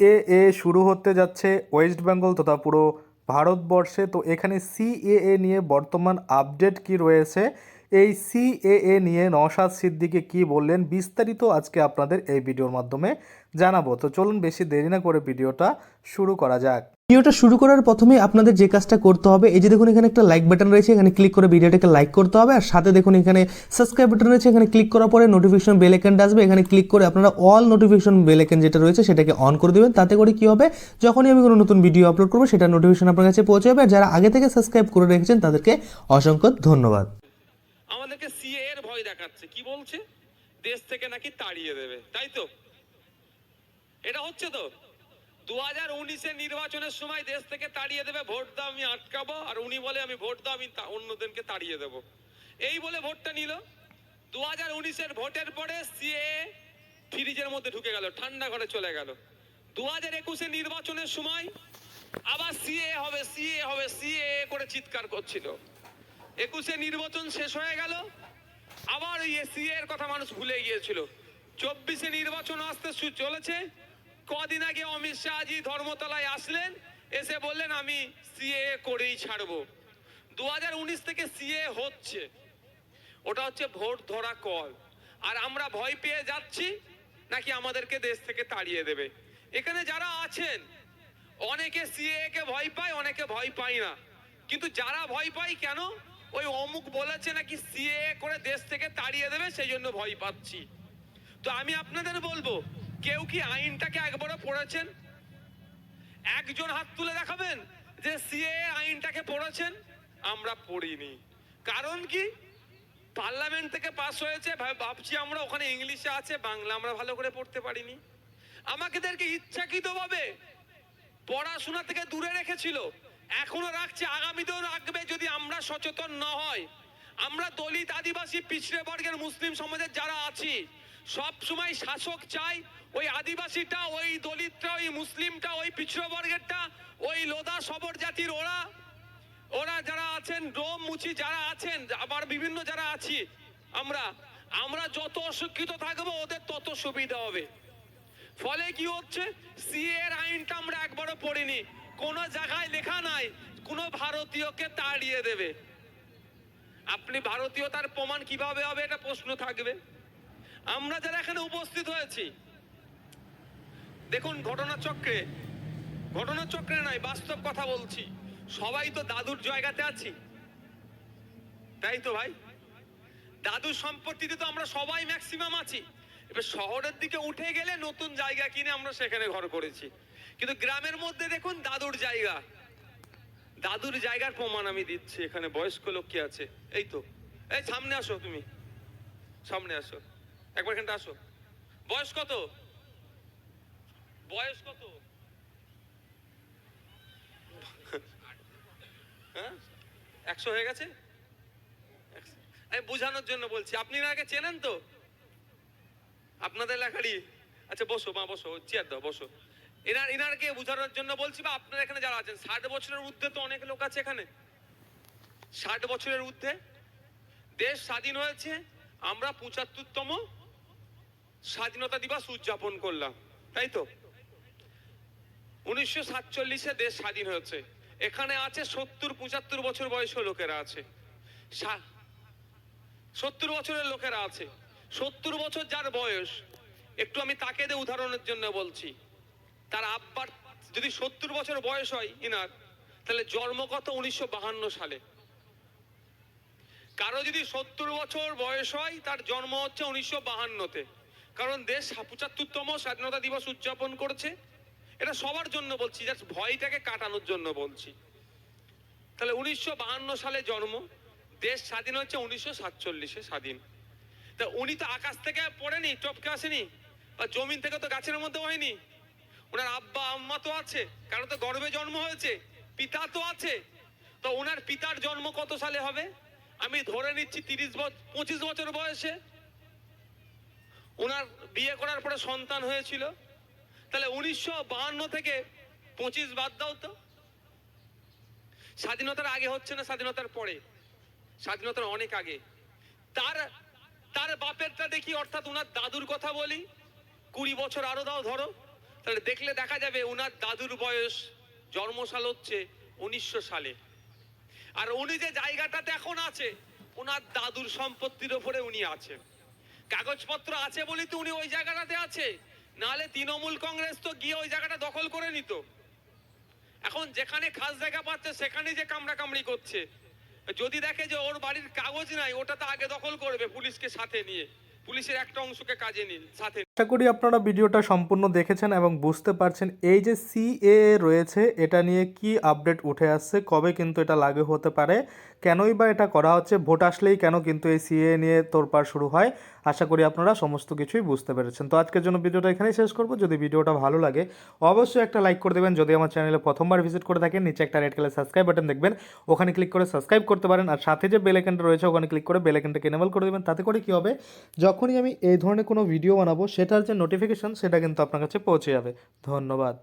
CAA শুরু হতে যাচ্ছে ওয়েস্ট বেঙ্গল তথা পুরো ভারতবর্ষে। তো এখানে সিএএ নিয়ে বর্তমান আপডেট কি রয়েছে? এই সিএএ নিয়ে নওশাদ সিদ্দিকি কি বললেন বিস্তারিত আজকে আপনাদের এই ভিডিওর মাধ্যমে জানাব। তো চলুন বেশি দেরি না করে ভিডিওটা শুরু করা যাক। ভিডিওটা শুরু করার প্রথমে আপনাদের যে কাজটা করতে হবে, এই যে দেখুন এখানে একটা লাইক বাটন রয়েছে, এখানে ক্লিক করে ভিডিওটাকে লাইক করতে হবে, আর সাথে দেখুন এখানে সাবস্ক্রাইব বাটন রয়েছে, এখানে ক্লিক করার পরে নোটিফিকেশন বেল আইকনটা আসবে, এখানে ক্লিক করে আপনারা অল নোটিফিকেশন বেল আইকন যেটা রয়েছে সেটাকে অন করে দেবেন, তাতে করে কি হবে, যখনই আমি কোনো নতুন ভিডিও আপলোড করব, সেটা নোটিফিকেশন আপনার কাছে পৌঁছে যাবে আর যারা আগে থেকে সাবস্ক্রাইব করে রেখেছেন তাদেরকে অসংখ্য ধন্যবাদ। আমাদেরকে সিএ এর ভয় দেখাচ্ছে। কি বলছে? দেশ থেকে নাকি তাড়িয়ে দেবে। তাই তো? এটা হচ্ছে তো? দু হাজার উনিশের নির্বাচনের সময় দেশ থেকে তাড়িয়ে দেবে, ভোট দাও, আমি আটকাবো। আর উনি বলে, আমি ভোট দাও, আমি অন্যদেরকে তাড়িয়ে দেব। এই বলে ভোটটা নিল। দু হাজার উনিশের ভোটের পরে সিএ ফ্রিজের মধ্যে ঢুকে গেল, ঠান্ডা ঘরে চলে গেল। দু হাজার একুশে নির্বাচনের সময় আবার সিএ হবে সিএ হবে সিএ করে চিৎকার করছিল। একুশে নির্বাচন শেষ হয়ে গেল। আবার ওই সিএ এর কথা মানুষ ভুলে গিয়েছিল। চব্বিশে নির্বাচন আসতে চলেছে। কদিন আগে অমিত শাহজি ধর্মতলায় আসলেন, এসে বললেন, আমি সিএ করেই ছাড়বো। দু হাজার উনিশ থেকে সিএ হচ্ছে। ওটা হচ্ছে ভোট ধরা কল। আর আমরা ভয় পেয়ে যাচ্ছি, নাকি আমাদেরকে দেশ থেকে তাড়িয়ে দেবে। এখানে যারা আছেন, অনেকে সিএ কে ভয় পায়, অনেকে ভয় পায় না। কিন্তু যারা ভয় পায় কেন? ওই অমুক বলেছে নাকি সিএ করে দেশ থেকে তাড়িয়ে দেবে সেই জন্য ভয় পাচ্ছি। তো আমি আপনাদের বলব, কেউ কি আইনটাকে একবারও পড়েছেন? একজন হাত তুলে দেখাবেন যে সিএ আইনটাকে পড়েছেন? আমরা পড়িনি। কারণ কি? পার্লামেন্ট থেকে পাস হয়েছে ভাব- ভাবছি আমরা ওখানে ইংলিশে আছে, বাংলা আমরা ভালো করে পড়তে পারিনি। আমাকেদেরকে ইচ্ছাকৃতভাবে পড়াশোনা থেকে দূরে রেখেছিল। এখনও রাখছে, আগামীতেও রাখবে। সচেতন না হয়। আমরা দলিত আদিবাসী পিছড়ে বর্গের মুসলিম সমাজের যারা আছি, সব সময় শাসক চাই ওই আদিবাসীটা, ওই দলিতটা, ওই মুসলিমটা, ওই পিছড়ে বর্গেরটা, ওই লোদা সবর জাতির ওরা। ওরা যারা আছেন ডোম মুচি যারা আছেন, আবার বিভিন্ন যারা আছি, আমরা আমরা যত অশিক্ষিত থাকব, ওদের তত সুবিধা হবে। ফলে কি হচ্ছে? সিএ এর আইনটা আমরা একবারও পড়িনি। কোন জায়গায় লেখা নাই, কোন ভারতীয়কে তাড়িয়ে দেবে। আপনি ভারতীয়তার প্রমাণ কীভাবে হবে এটা প্রশ্ন থাকবে। আমরা যারা এখানে উপস্থিত হয়েছি, দেখুন ঘটনাচক্রে ঘটনাচক্রে নয় বাস্তব কথা বলছি। সবাই তো দাদুর জায়গাতে আছি। তাই তো ভাই? দাদুর সম্পত্তিতে তো আমরা সবাই ম্যাক্সিমাম আছি। এবার শহরের দিকে উঠে গেলে নতুন জায়গা কিনে আমরা সেখানে ঘর করেছি। কিন্তু গ্রামের মধ্যে দেখুন দাদুর জায়গা। দাদুর জায়গার প্রমাণ আমি দিচ্ছি, এখানে বয়স্ক লোক কি আছে? এই তো। এই সামনে আসো তুমি। সামনে আসো। একবার এখানটা আসো। বয়স কত? বয়স কত? হ্যাঁ? একশো হয়ে গেছে? আমি বোঝানোর জন্য বলছি, আপনি আগে চেনেন তো? আপনাদের লেখারি আচ্ছা বসো, মা, বসো, চেয়ার দাও, বসো। এনার, এনারকে বোঝানোর জন্য বলছি বা আপনারা এখানে যারা আছেন, ষাট বছরের ঊর্ধ্বে তো অনেক লোক আছে এখানে। ষাট বছরের ঊর্ধ্বে দেশ স্বাধীন হয়েছে, আমরা পঁচাত্তরতম স্বাধীনতা দিবস উদযাপন করলাম, তাই তো? উনিশশো সাতচল্লিশে দেশ স্বাধীন হয়েছে, এখানে আছে সত্তর, পঁচাত্তর বছর বয়স লোকেরা আছে। সত্তর বছরের লোকেরা আছে, সত্তর বছর যার বয়স, একটু আমি তাকে দিয়ে উদাহরণের জন্য বলছি। তার আব্বার যদি সত্তর বছর বয়স হয় ইনার, তাহলে জন্মগত উনিশশো বাহান্ন সালে। কারও যদি সত্তর বছর বয়স হয়, তার জন্ম হচ্ছে উনিশশো বাহান্নতে। কারণ দেশ পঁচাত্তরতম স্বাধীনতা দিবস উদযাপন করছে। এটা সবার জন্য বলছি, জাস্ট ভয়টাকে কাটানোর জন্য বলছি। তাহলে উনিশশো বাহান্ন সালে জন্ম, দেশ স্বাধীন হচ্ছে উনিশশো সাতচল্লিশে স্বাধীন। তা উনি তো আকাশ থেকে পড়েনি, টপকে আসেনি, বা জমিন থেকে তো গাছের মধ্যে হয়নি। ওনার আব্বা, আম্মা তো আছে, কারণ তো গর্ভে জন্ম হয়েছে, পিতা তো আছে। তো ওনার পিতার জন্ম কত সালে হবে? আমি ধরে নিচ্ছি তিরিশ বছর পঁচিশ বছর বয়সে। ওনার বিয়ে করার পরে সন্তান হয়েছিল। তাহলে উনিশশো বাহান্ন থেকে পঁচিশ বাদ দাও তো। স্বাধীনতার আগে হচ্ছে না স্বাধীনতার পরে? স্বাধীনতার অনেক আগে। তার তার বাপেরটা দেখি, অর্থাৎ ওনার দাদুর কথা বলি। কুড়ি বছর আরও দাও ধরো। তাহলে দেখলে দেখা যাবে ওনার দাদুর বয়স জন্মসাল হচ্ছে উনিশশো সালে। আর উনি যে জায়গাটাতে এখন আছে ওনার দাদুর সম্পত্তির ওপরে উনি আছে কাগজপত্র আছে বলেই তো উনি ওই জায়গাটাতে আছে। নাহলে তৃণমূল কংগ্রেস তো গিয়ে ওই জায়গাটা দখল করে নিত। এখন যেখানে খাস জায়গা পাচ্ছে সেখানে যে কামড়া কামড়ি করছে। যদি দেখে যে ওর বাড়ির কাগজ নাই, ওটা তো আগে দখল করবে পুলিশকে সাথে নিয়ে। পুলিশের একটা অংশকে কাজে নিন, সাথে আশা করি আপনারা ভিডিওটা সম্পূর্ণ দেখেছেন এবং বুঝতে পারছেন এই যে সিএ রয়েছে, এটা নিয়ে কি আপডেট উঠে আসছে, কবে কিন্তু এটা লাগে হতে পারে। কেনই বা এটা করা হচ্ছে? ভোট আসলেই কেন কিন্তু এই সিএ নিয়ে তোড়পাড় শুরু হয়? আশা করি আপনারা সমস্ত কিছুই বুঝতে পেরেছেন। তো আজকের জন্য ভিডিওটা এখানেই শেষ করব। যদি ভিডিওটা ভালো লাগে, অবশ্যই একটা লাইক করে দেবেন। যদি আমার চ্যানেলে প্রথমবার ভিজিট করে থাকেন, নিচে একটা রেড কালার সাবস্ক্রাইব বাটন দেখবেন। ওখানে ক্লিক করে সাবস্ক্রাইব করতে পারেন। আর সাথে যে বেল আইকনটা রয়েছে, ওখানে ক্লিক করে বেল আইকনটাকে এনেবল করে দেবেন। তাতে করে কি হবে? যখনই আমি এই ধরনের কোনো ভিডিও বানাবো, সেটার যে নোটিফিকেশন সেটা কিন্তু আপনার কাছে পৌঁছে যাবে। ধন্যবাদ।